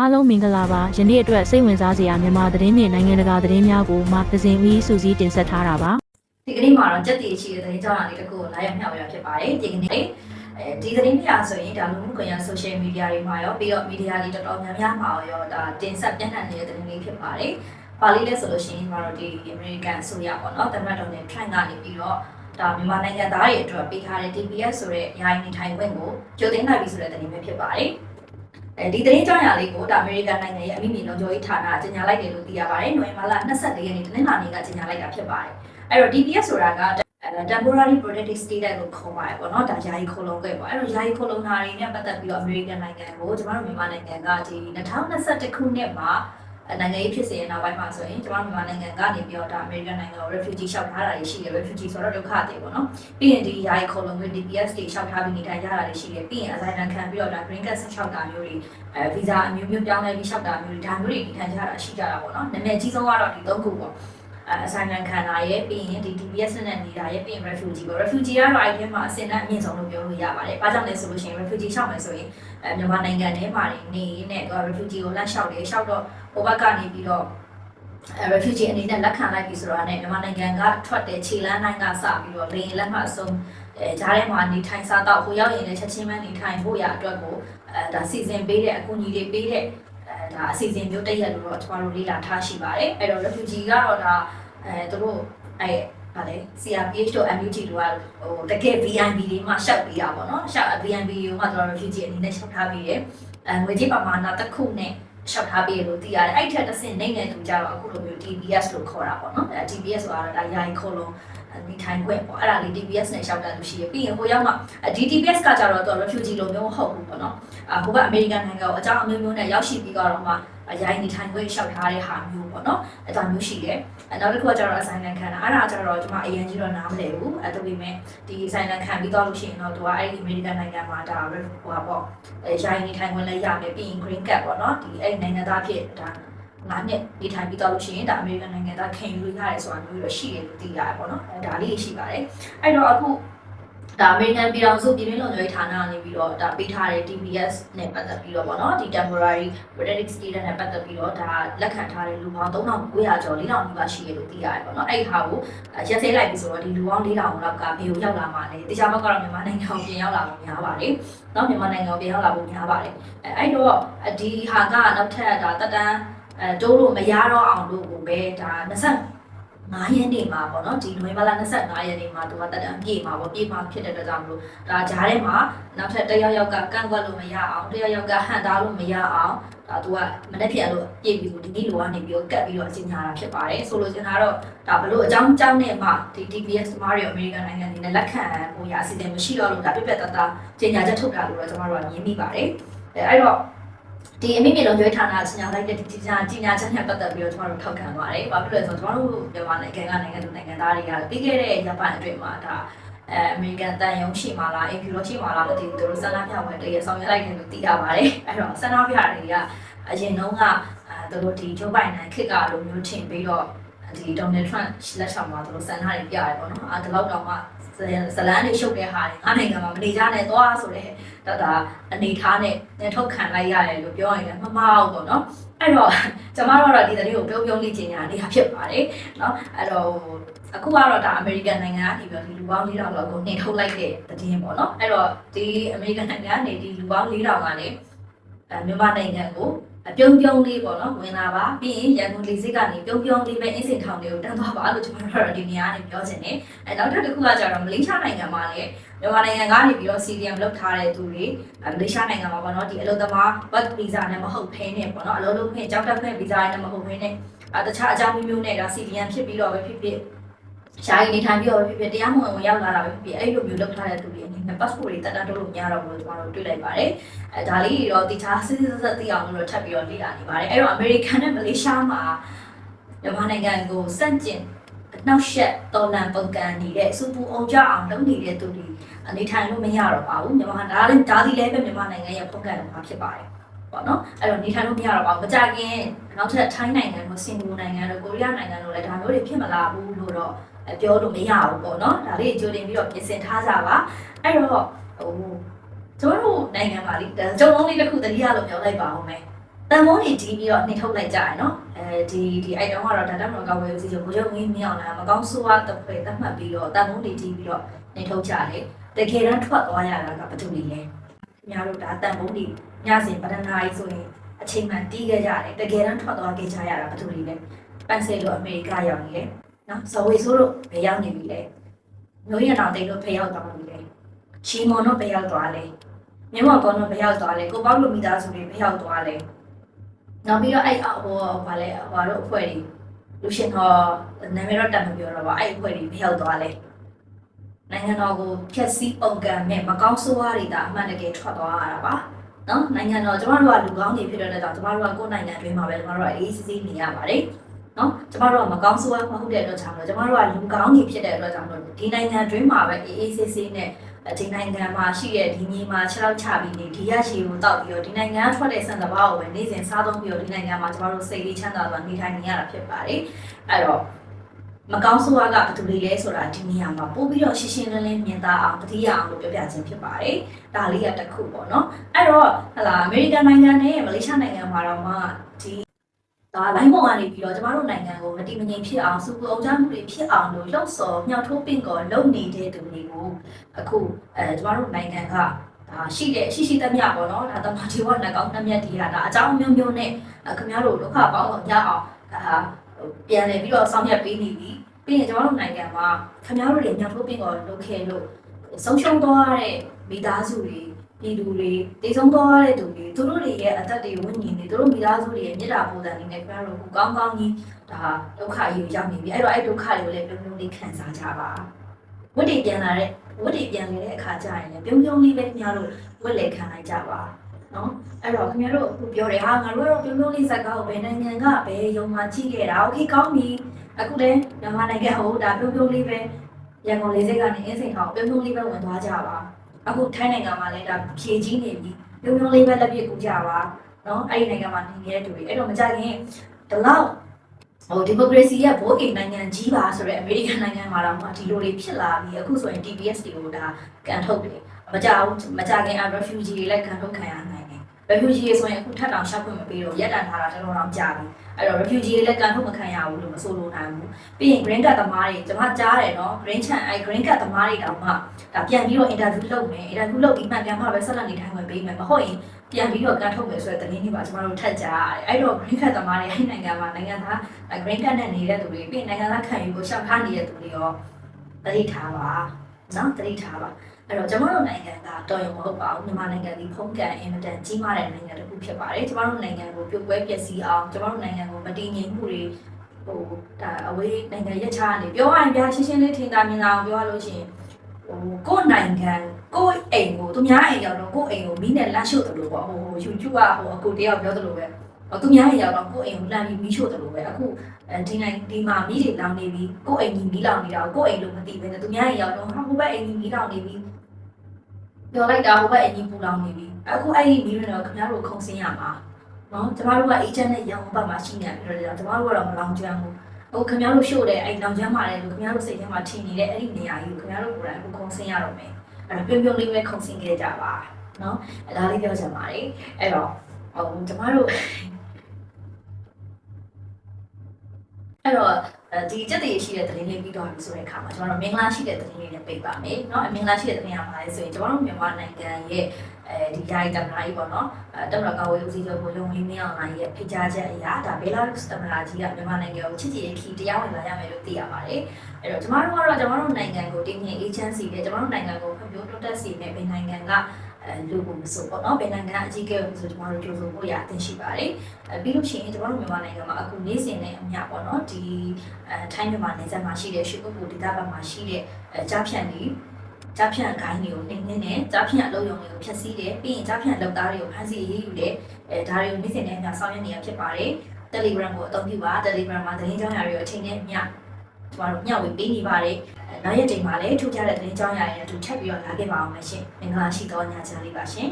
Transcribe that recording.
အားလုံးမင်္ဂလာပါယနေ့အတွက်စိတ်ဝင်စားစရာမြန်မာသတင်းနဲ့နိုင်ငံတကာသတင်းများကိုမှသစဉ်ဦးစူးစီးတင်ဆက်ထားတာပါဒီကနေ့မှာတော့ကြက်တီချီတဲ့သတင်းကြောင်းလေးတစ်ခုကိုလာရောက်မျှဝေရဖြစ်ပါတယ်ဒီကနေ့အဲဒီသတင်းများဆိုရင်ဒါလူမှုကွန်ရက် social media တွေမှာရောပြီးတော့ media တွေတော်တော်များများမှာရောဒါတင်ဆက်ပြန့်နှံ့နေတဲ့သတင်းလေးဖြစ်ပါတယ်။ပါဠိလဲဆိုလို့ရှိရင်ကတော့ဒီ American အစိုးရပေါ့နော်သမ္မတဒေါ်နယ်ထရန့်ကနေပြီးတော့ဒါမြန်မာနိုင်ငံသားတွေအတွက်ပေးထားတဲ့ TPS ဆိုတဲ့ယာယီနေထိုင်ခွင့်ကိုကြိုတင်လိုက်ပြီဆိုတဲ့သတင်းပဲဖြစ်ပါတယ်။ အဲဒီသတင်းကြောင်းရာလေးကိုဒါအမေရိကန်နိုင်ငံရဲ့အမိမြေလုံခြုံရေးဌာနကကြေညာလိုက်တယ်လို့သိရပါတယ်။နိုဝင်ဘာလ24ရက်နေ့တနင်္လာနေ့ကကြေညာလိုက်တာဖြစ်ပါတယ်။အဲ့တော့ DPS ဆိုတာက temporary protected status ကိုခေါ်ပါတယ်ပေါ့နော်ဒါယာယီခိုးလုံးခဲ့ပေါ့အဲ့တော့ယာယီခိုးလုံးတာတွေနဲ့ပတ်သက်ပြီးတော့ American နိုင်ငံကိုကျမတို့မြန်မာနိုင်ငံကဒီ2021ခုနှစ်မှာ နိုင်ငံရေးဖြစ်စဉ်ရဲ့နောက်ပိုင်းမှာဆိုရင်ကျမတို့မြန်မာနိုင်ငံကနေပြီးတော့ဒါ American နိုင်ငံကို refugee လျှောက်ထားတာတွေရှိတယ် refugee ဆိုတော့ဒုက္ခတွေပေါ့နော်ပြီးရင်ဒီယာယီခိုးလုံးတွေ DPS တွေလျှောက်ထားပြီးနေထိုင်ကြတာတွေရှိတယ်ပြီးရင် asylum ခံပြီးတော့ဒါ green card လျှောက်တာမျိုးတွေအဲ visa အမျိုးမျိုးပြောင်းလဲပြီးလျှောက်တာမျိုးတွေဒါမျိုးတွေနေထိုင်ကြတာရှိကြတာပေါ့နော်နာမည်ကြီးဆုံးကတော့ဒီ၃ခုပေါ့ အဲ assignment ခံတာရဲ့ပြီးရင်ဒီ DPS နဲ့နေတာရဲ့ပြီးရင် refugee ပေါ့ refugee ကတော့အဲ့ဒီမှာအစင်နဲ့အမြင့်ဆုံးလို့ပြောလို့ရပါတယ်။ဘာကြောင့်လဲဆိုလို့ရှိရင် refugee ရှောက်မယ်ဆိုရင်အဲမြန်မာနိုင်ငံထဲမှာနေနေတော့ refugee ကိုလက်လျှောက်တယ်ရှောက်တော့ဟိုဘက်ကနေပြီးတော့အဲ refugee အနေနဲ့လက်ခံလိုက်ပြီဆိုတော့ねမြန်မာနိုင်ငံကထွက်တဲ့ခြေလမ်းတိုင်းကစပြီးတော့လေရင်လက်မှအဆုံးအဲဂျားထဲမှာနေထိုင်စားတော့ဟိုရောက်ရင်လည်းချက်ချင်းပဲနေထိုင်ဖို့ရအတွက်ကိုအဲဒါစီစဉ်ပေးတဲ့အကူအညီတွေပေးတဲ့အဲ ဒါအစီအစဉ်မျိုးတစ်ရက်လို့တော့ကျွန်တော်တို့လေ့လာထားရှိပါတယ်အဲ့တော့ refugee ကတော့ဒါအဲသူတို့အဲဗာလေ CRPH တို့ MUT တို့ကဟိုတကယ် VIP တွေမှာရှောက်ပေးတာပေါ့နော်ရှောက် VIP တွေမှာတော့ refugee အနေနဲ့ရှောက်ထားပေးတယ်အဲငွေကြေးပမာဏတစ်ခုနဲ့ရှောက်ထားပေးလို့သိရတယ်အဲ့ထက်တစ်ဆင့်နိုင်တဲ့သူကြတော့အခုလိုမျိုး TPS လို့ခေါ်တာပေါ့နော်အဲ TPS ဆိုတာဒါယာယီခေါ်လုံး နေထိုင်ခွင့်ပေါ့အဲ့ဒါလေး TPS နဲ့ရှောက်တာလို့ရှိရပြီးရင်ဟိုရောက်မှဒီ TPS ကကြတော့တော့ refugee လိုမျိုးမဟုတ်ဘူးပေါ့နော်အဟိုကအမေရိကန်နိုင်ငံကိုအကြောင်းအမျိုးမျိုးနဲ့ရောက်ရှိပြီးတော့မှရိုင်းနေထိုင်ခွင့်ရှောက်ထားတဲ့ဟာမျိုးပေါ့နော်အဲ့ဒါမျိုးရှိတယ်အဲနောက်တစ်ခုကကျတော့ assignment ခံတာအဲ့ဒါကျတော့ကျွန်မအရင်ကြီးတော့နားမလည်ဘူးအဲ့ဒါပေမဲ့ဒီ assignment ခံပြီးတော့လို့ရှိရင်တော့သူကအဲ့ဒီ American နိုင်ငံမှာဒါဟိုပါပေါ့အဲရိုင်းနေထိုင်ခွင့်လည်းရမယ်ပြီးရင် green card ပေါ့နော်ဒီအဲ့ဒီနိုင်ငံသားဖြစ်ဒါ ၅နှစ်နေထိုင်ပြီးတော့လို့ရှိရင်ဒါအမေရိကန်နိုင်ငံသားခံယူလို့ရတယ်ဆိုတာမျိုးတော့ရှိတယ်လို့သိရတယ်ပေါ့နော်အဲဒါလေးရှိပါတယ်အဲ့တော့အခုဒါအမေရိကန်ပြည်တော်စုပြည်တွင်းလုံခြုံရေးဌာနကနေပြီးတော့ဒါပေးထားတဲ့ TBS နဲ့ပတ်သက်ပြီးတော့ပေါ့နော်ဒီ temporary protected status နဲ့ပတ်သက်ပြီးတော့ဒါလက်ခံထားတဲ့လူပေါင်း3900ကျော်4000နီးပါးရှိရလို့သိရတယ်ပေါ့နော်အဲ့ဟာကိုရက်သေးလိုက်ပြီဆိုတော့ဒီလူပေါင်း4000လောက်ကဘယ်ကိုရောက်လာမှာလဲတရားဘက်ကတော့မြန်မာနိုင်ငံကိုပြန်ရောက်လာမှာများပါတယ်နောက်မြန်မာနိုင်ငံကိုပြန်ရောက်လာဖို့များပါတယ်အဲ့တော့ဒီဟာကနောက်ထပ်ဒါတက်တန်း အဲတိုးလို့မရတော့အောင်လို့ကိုပဲဒါ20 9ရက်နေ့မှာပေါ့နော်ဒီနိုဝင်ဘာလ25ရက်နေ့မှာသူကတက်တန်းပြေမှာပေါ့ပြေမှာဖြစ်တဲ့အတွက်ကြောင့်မလို့ဒါဂျားထဲမှာနောက်ထပ်တစ်ယောက်ယောက်ကကန့်ကွက်လို့မရအောင်တစ်ယောက်ယောက်ကဟန်တာလို့မရအောင်ဒါသူကမနေ့ပြန်လို့ပြေပြီဆိုဒီနေ့လိုကနေပြီးတော့ကတ်ပြီးတော့အချိန်ညာတာဖြစ်ပါတယ်ဆိုလိုချင်တာတော့ဒါဘလို့အကြောင်းကြောင်းနဲ့မှဒီ TPS မားရီအမေရိကန်နိုင်ငံအနေနဲ့လက်ခံဖို့ရအစီအစဉ်မရှိတော့လို့ဒါပြပြတတချိန်ညာချက်ထုတ်တာလို့တော့ကျွန်တော်တို့ကမြင်မိပါတယ်အဲအဲ့တော့ ဒီအမိမြေလုံးကျွေးဌာနကညလိုက်တဲ့ဒီကြီးညာကြီးညာချက်နဲ့ပတ်သက်ပြီးတော့ကျွန်တော်တို့ထောက်ခံပါတယ်။ဘာဖြစ်လဲဆိုတော့ကျွန်တော်တို့မြန်မာနိုင်ငံကနိုင်ငံသူနိုင်ငံသားတွေကပြီးခဲ့တဲ့ရပ်ပိုင်းအတွင်းမှာဒါအဲအမေရိကန်တန်ယုံရှိမှလားအင်ဖြူလို့ရှိမှလားမသိဘူးသူတို့ဆန္ဒပြပွဲတည်းရဆောင်ရွက်လိုက်တယ်လို့သိရပါတယ်။အဲ့တော့ဆန္ဒပြတွေကအရင်တုန်းကအဲသူတို့ဒီဂျိုးဘိုင်နန်ခစ်ကလိုမျိုးထင်ပြီးတော့ဒီဒေါ်နယ်ထရန့်လက်ဆောင်မှာသူတို့ဆန္ဒတွေပြရတယ်ပေါ့နော်။အဲဒါတော့တော့မှ ဇလန်းတွေရှုပ်တဲ့ဟာတွေငါနိုင်ငံမှာမနေကြနဲ့သွားဆိုတဲ့ဒါဒါအနေထားနဲ့နဲ့ထုတ်ခံလိုက်ရတယ်လို့ပြောရင်လည်းမမအောင်ပေါ့နော်အဲ့တော့ကျမတို့ကတော့ဒီသတင်းကိုပြုံးပြုံးလေးကျင်ညာနေတာဖြစ်ပါတယ်နော်အဲ့တော့အခုကတော့ဒါအမေရိကန်နိုင်ငံကနေပြီးတော့ဒီလူပေါင်း4000လောက်ကိုနှင်ထုတ်လိုက်တဲ့သတင်းပေါ့နော်အဲ့တော့ဒီအမေရိကန်နိုင်ငံကနေဒီလူပေါင်း4000ကနေအဲမြန်မာနိုင်ငံကိုအ ပြုံးပြုံးလေးပေါ့နော်ဝင်လာပါပြီးရင်ရန်ကုန်လေဆိပ်ကနေပြုံးပြုံးလေးပဲအင်းစင်ထောင်တွေကိုတန်းသွားပါလို့ကျွန်တော်တို့ကတော့ဒီနေရာကနေပြောချင်တယ်အဲနောက်ထပ်တစ်ခုကကျတော့မလေးရှားနိုင်ငံမှာလည်းမြန်မာနိုင်ငံကနေပြီးတော့ CDM လောက်ထားတဲ့သူတွေမလေးရှားနိုင်ငံမှာပေါ့နော်ဒီအလုပ်သမား work visa နဲ့မဟုတ်ဖဲနဲ့ပေါ့နော်အလုပ်လုပ်ခွင့်ကြောက်တက်ခွင့် visa နဲ့မဟုတ်ဖဲနဲ့အဲတခြားအကြောင်းမျိုးမျိုးနဲ့ဒါ CDM ဖြစ်ပြီးတော့ပဲဖြစ်ဖြစ် ရှားရည်နေထိုင်ပြီးတော့ပဲဖြစ်ဖြစ်တရားမဝင်ဝင်ရောက်လာတာပဲဖြစ်ဖြစ်အဲ့လိုမျိုးလုပ်ထားတဲ့သူတွေအနေနဲ့ passport တွေတက်တာတော့လို့မရတော့ဘူးလို့ကျွန်တော်တို့တွေ့လိုက်ပါတယ်အဲဒါလေးတွေတော့တခြားစစ်စစ်ဆက်သိအောင်လို့ထပ်ပြီးတော့လေ့လာနေပါတယ်အဲ့တော့ American နဲ့ Malaysia မှာမြန်မာနိုင်ငံကိုစန့်ကျင်နှောက်ယှက်တော်လန်ပုံကန်နေတဲ့စူပူအောင်ကြအောင်လုပ်နေတဲ့သူတွေအနေထိုင်လို့မရတော့ပါဘူးမြန်မာဒါလည်းဒါဒီလည်းပဲမြန်မာနိုင်ငံရဲ့ပုံကန်မှာဖြစ်ပါတယ်ပေါ့နော်အဲ့တော့နေထိုင်လို့မရတော့ပါဘူးမကြခင်နောက်ထပ်ထိုင်းနိုင်ငံတို့စင်ကာပူနိုင်ငံတို့ကိုရီးယားနိုင်ငံတို့လည်းဒါမျိုးတွေဖြစ်မလာဘူးလို့တော့ ပြောလို့မရဘူးပေါ့နော်ဒါလေးကြိုတင်ပြီးတော့ပြင်ဆင်ထားကြပါအဲ့တော့ဟိုကျွန်တော်တို့နိုင်ငံမှာလေကျုံလုံးလေးတစ်ခုတတိယလို့ပြောလိုက်ပါဦးမယ်တန်ဖိုးတွေတီးပြီးတော့နှိထုတ်လိုက်ကြရနော်အဲဒီဒီ item ကတော့ဒါတမတော်ကဝယ်ဦးစီချုပ်ကိုရုံငင်းမြောင်းလာမကောင်းဆိုးဝါးတစ်ဖွဲ့သတ်မှတ်ပြီးတော့တန်ဖိုးတွေတီးပြီးတော့နှိထုတ်ကြတယ်တကယ်တမ်းထွက်သွားရတာကဘာတူလဲခင်ဗျားတို့ဒါတန်ဖိုးတွေညစဉ်ပဒနာကြီးဆိုရင်အချိန်မှန်တီးခဲ့ကြတယ်တကယ်တမ်းထွက်သွားခဲ့ကြရတာဘာတူလဲပန်ဆယ်လိုအမေရိကရောက်နေတယ် နော်ဇဝေဆိုးတို့ဘယ်ရောက်နေပြီလဲမျိုးရအောင်တိတ်တို့ဖယ်ရောက်သွားပြီလဲချီမွန်တို့ဘယ်ရောက်သွားလဲမြမကောတို့ဘယ်ရောက်သွားလဲကိုပေါ့လူမိသားစုတွေဘယ်ရောက်သွားလဲနောက်ပြီးတော့အဲ့အဟိုဘာလဲဟိုတို့အဖွဲ့တွေလူရှင်တော်နာမည်တော့တတ်မပြောတော့ပါအဲ့အဖွဲ့တွေမရောက်သွားလဲနိုင်ငံတော်ကိုဖျက်ဆီးပုံကံနဲ့မကောင်းဆိုးဝါးတွေဒါအမှန်တကယ်ထွက်သွားရတာပါနော်နိုင်ငံတော်ကျမတို့ကလူကောင်းတွေဖြစ်တဲ့အတွက်ကြောင့်ကျမတို့ကကိုယ်နိုင်ငံတွင်းမှာပဲကျမတို့ကအေးစစ်စစ်နေရပါတယ် နော်ကျမတို့ကမကောင်းဆိုးဝါးမဟုတ်တဲ့အတွက်ကြောင့်ကျမတို့ကလူကောင်းတွေဖြစ်တဲ့အတွက်ကြောင့်ဒီနိုင်ငံတွင်းမှာပဲအေးအေးစစ်စစ်နဲ့ဒီနိုင်ငံမှာရှိတဲ့ဒီမြေမှာခြေထောက်ချပြီးနေဒီရရှိကိုတောက်ပြီးတော့ဒီနိုင်ငံကထွက်တဲ့စံတဘာကိုပဲနေ့စဉ်စားသုံးပြီးတော့ဒီနိုင်ငံမှာကျမတို့စိတ်လေးချမ်းသာစွာနေထိုင်နေရတာဖြစ်ပါတယ်အဲ့တော့မကောင်းဆိုးဝါးကဘယ်သူတွေလဲဆိုတာဒီနေရာမှာပို့ပြီးတော့ရှင်းရှင်းလင်းလင်းမြင်သာအောင်တတိယအောင်လို့ပြောပြခြင်းဖြစ်ပါတယ်ဒါလေးကတစ်ခုပေါ့နော်အဲ့တော့ဟလာအမေရိကန်နိုင်ငံနဲ့မလေးရှားနိုင်ငံမှာတော့မှ ဒီဒါလိုင်းပေါ်ကနေပြီးတော့ကျမတို့နိုင်ငံကိုမတည်မငြိမ်ဖြစ်အောင်စူပူအောင်ကြမှုတွေဖြစ်အောင်လို့လှုပ်ဆော်မြောက်ထိုးပင့်ကောလုပ်နေတဲ့သူတွေကိုအခုအဲကျမတို့နိုင်ငံကဒါရှိတဲ့ရှိရှိသမျှပေါ့နော်ဒါတမတီဝနကောင်းနှမျက်တီးတာဒါအကြောင်းမျိုးမျိုးနဲ့ခင်ဗျားတို့ဒုက္ခပေါင်းအောင်ရအောင်ဒါပြန်လည်ပြီးတော့ဆောင်ရွက်ပေးနေပြီပြီးရင်ကျမတို့နိုင်ငံမှာခင်ဗျားတို့တွေမြောက်ထိုးပင့်ကောလုပ်ခဲ့လို့ဆုံးရှုံးသွားတဲ့ မိသားစုတွေပြည်သူတွေတည်ဆုံးသွားတဲ့သူတွေသူတို့တွေရဲ့အသက်တွေဝိညာဉ်တွေသူတို့မိသားစုတွေရဲ့မြေတာပုံစံတွေနဲ့ခင်ဗျားတို့ကိုကောင်းကောင်းကြီးဒါဒုက္ခကြီးကိုရောက်နေပြီအဲ့တော့အဲ့ဒုက္ခတွေကိုလည်းပြုံးပြုံးလေးခံစားကြပါဝတ်တွေပြန်လာတဲ့ဝတ်တွေပြန်လာတဲ့အခါကျရင်လည်းပြုံးပြုံးလေးပဲခင်ဗျားတို့ဝတ်လေခံလိုက်ကြပါနော်အဲ့တော့ခင်ဗျားတို့အခုပြောတယ်ဟာငါတို့ကတော့ပြုံးပြုံးလေးဇက်ကောက်ဘယ်နိုင်ငံကဘယ်ယုံမှကြည့်ခဲ့တာโอเคကောင်းပြီအခုလည်းမြန်မာနိုင်ငံဟိုဒါပြုံးပြုံးလေးပဲရန်ကုန်လေးစိတ်ကနေအင်းစိန်ထောင်ပြုံးပြုံးလေးပဲဝင်သွားကြပါ အခုထိုင်းနိုင်ငံမှာလည်းဒါဖြည့်ကြီးနေပြီပြုံးပြုံးလေးပဲလက်ပြကူကြပါနော်အဲ့ဒီနိုင်ငံမှာနေနေတဲ့သူတွေအဲ့တော့မကြခင်ဒီလောက်ဟိုဒီမိုကရေစီရဲ့ဘိုးအိမ်နိုင်ငံကြီးပါဆိုတော့အမေရိကန်နိုင်ငံမှာတော့ဒီလိုတွေဖြစ်လာပြီးအခုဆိုရင် TPS တွေကိုဒါကန်ထုတ်တယ်မကြဘူးမကြခင် refugee တွေလည်းကန်ထုတ်ခံရနိုင်တယ် refugee ဆိုရင်အခုထပ်တောင်ရှောက်ခွင့်မပေးတော့ရက်တန်ထားတာတော်တော်ကြာပြီ အဲ့တော့ refugee တွေလည်းကန်ထုတ်မခံရဘူးလို့မဆိုလိုနိုင်ဘူးပြီးရင် green card သမားတွေကျွန်မကြားတယ်နော် green chan အဲ green card သမားတွေတောင်မှဒါပြန်ပြီးတော့ interview လုပ်မယ် interview လုပ်ပြီးမှပြန်မှပဲဆက်လက်နေထိုင်ဝင်ပေးမယ်မဟုတ်ရင်ပြန်ပြီးတော့ကန်ထုတ်မယ်ဆိုတဲ့သတင်းတွေပါကျွန်တော်တို့ထပ်ကြားရတယ်အဲ့တော့ green card သမားတွေအဲ့နိုင်ငံမှာနိုင်ငံသား green card နဲ့နေတဲ့သူတွေပြီးရင်နိုင်ငံသားခံယူဖို့ရှောက်ထားနေတဲ့သူတွေရောတတိထားပါ နော်တတိထားပါအဲ့တော့ကျွန်တော်တို့နိုင်ငံကတော်ရုံမဟုတ်ပါဘူးမြန်မာနိုင်ငံဒီဖုံးကန်အင်မတန်ကြီးမားတဲ့နိုင်ငံတစ်ခုဖြစ်ပါတယ်ကျွန်တော်တို့နိုင်ငံကိုပြုတ်ပွဲပျက်စီးအောင်ကျွန်တော်တို့နိုင်ငံကိုမတည်ငြိမ်မှုတွေဟိုဒါအဝေးနိုင်ငံရက်ချားနေပြောရရင်ဗျာရှင်းရှင်းလေးထင်သာမြင်သာအောင်ပြောရလို့ရှိရင်ဟိုကိုယ့်နိုင်ငံကိုယ့်အိမ်ကိုသူများအိမ်ရောက်တော့ကိုယ့်အိမ်ကိုမီးနဲ့လမ်းရှို့တယ်လို့ပေါ့ဟို YouTube ကဟိုအကူတယောက်ပြောသလိုပဲ သူများအိမ်ရောက်တော့ကိုယ့်အိမ်ကိုလှမ်းပြီးမီးရှို့တယ်လို့ပဲအခုဒီနိုင်ဒီမှာမီးတွေလောင်နေပြီကိုယ့်အိမ်ကြီးမီးလောင်နေတာကိုကိုယ့်အိမ်လို့မသိဘဲနဲ့သူများအိမ်ရောက်တော့ဟာဟိုဘက်အိမ်ကြီးမီးလောင်နေပြီပြောလိုက်တာဟိုဘက်အိမ်ကြီးပူလောင်နေပြီအခုအဲ့ဒီမီးတွေတော့ခင်ဗျားတို့ခုံစင်းရမှာနော်ကျမတို့ကအေဂျင့်နဲ့ရောင်ဘက်မှာရှိနေတယ်ပြောတယ်ကျမတို့ကတော့မလောင်ကျွမ်းဘူးဟိုခင်ဗျားတို့ရှို့တဲ့အဲ့လောင်ကျွမ်းပါတယ်လို့ခင်ဗျားတို့စိတ်ထဲမှာထင်နေတဲ့အဲ့ဒီနေရာကြီးကိုခင်ဗျားတို့ကိုယ်တိုင်အခုခုံစင်းရတော့မယ်အဲ့တော့ပြုံပြုံလေးပဲခုံစင်းခဲ့ကြပါနော်အဲ့ဒါလေးပြောချင်ပါတယ်အဲ့တော့ဟိုကျမတို့ အဲ့တော့ဒီစက်တည်ရှိတဲ့သတင်းလေးပြီးတော့ပြီဆိုတဲ့အခါမှာကျွန်တော်တို့မင်္ဂလာရှိတဲ့သတင်းလေးနဲ့ပိတ်ပါမယ်เนาะအမင်္ဂလာရှိတဲ့သတင်းကဘာလဲဆိုရင်ကျွန်တော်တို့မြန်မာနိုင်ငံရဲ့အဲဒီယာယီတမနာကြီးပေါ့နော်အဲတမနာကဝေးဦးစီးချုပ်ကိုလုံဝင်းမင်းအောင်နိုင်ရဲ့ဖိကြားချက်အရာဒါဘေလာရုစ်တမနာကြီးကမြန်မာနိုင်ငံကိုချစ်ကြည်ရေးခီတရားဝင်လာရမယ်လို့သိရပါတယ်အဲ့တော့ကျွန်တော်တို့ကတော့ကျွန်တော်တို့နိုင်ငံကိုတင်းငင် agency နဲ့ကျွန်တော်တို့နိုင်ငံကိုဖွံ့ဖြိုးတိုးတက်စေမယ့်ဘယ်နိုင်ငံကအဲ လူကိုမဆိုပေါ့နော်ဘယ်နိုင်ငံအကြီးအကဲကိုဆိုကျွန်တော်တို့ကြိုးဆိုဖို့ရအသင့်ရှိပါတယ်အဲပြီးလို့ရှိရင်ကျွန်တော်တို့မြန်မာနိုင်ငံမှာအခုနေ့စဉ်နဲ့အမျှပေါ့နော်ဒီအဲထိုင်းမြန်မာနယ်စပ်မှာရှိတဲ့ရွှေကုတ်ပူဒေသဘက်မှာရှိတဲ့အဲကြားဖြန့်တွေကြားဖြန့်ဂိုင်းတွေကိုနှိမ့်နှင်းတယ်ကြားဖြန့်အလုပ်ရုံတွေကိုဖျက်ဆီးတယ်ပြီးရင်ကြားဖြန့်လုပ်သားတွေကိုဖမ်းဆီးအရေးယူတယ်အဲဒါတွေကိုနေ့စဉ်နဲ့အမျှဆောင်ရွက်နေရဖြစ်ပါတယ် Telegram ကိုအသုံးပြုပါ Telegram မှာသတင်းကြောင်းရာတွေကိုအချိန်နဲ့အမျှ ကျမတို့မျှဝေပေးနေပါတယ်နောက်ရက်ချိန်မှာလည်းထူးခြားတဲ့သတင်းကြောင်းရာတွေနဲ့အတူထပ်ပြီးတော့လာခဲ့ပါအောင်မယ်ရှင်မင်္ဂလာရှိသောညချမ်းလေးပါရှင်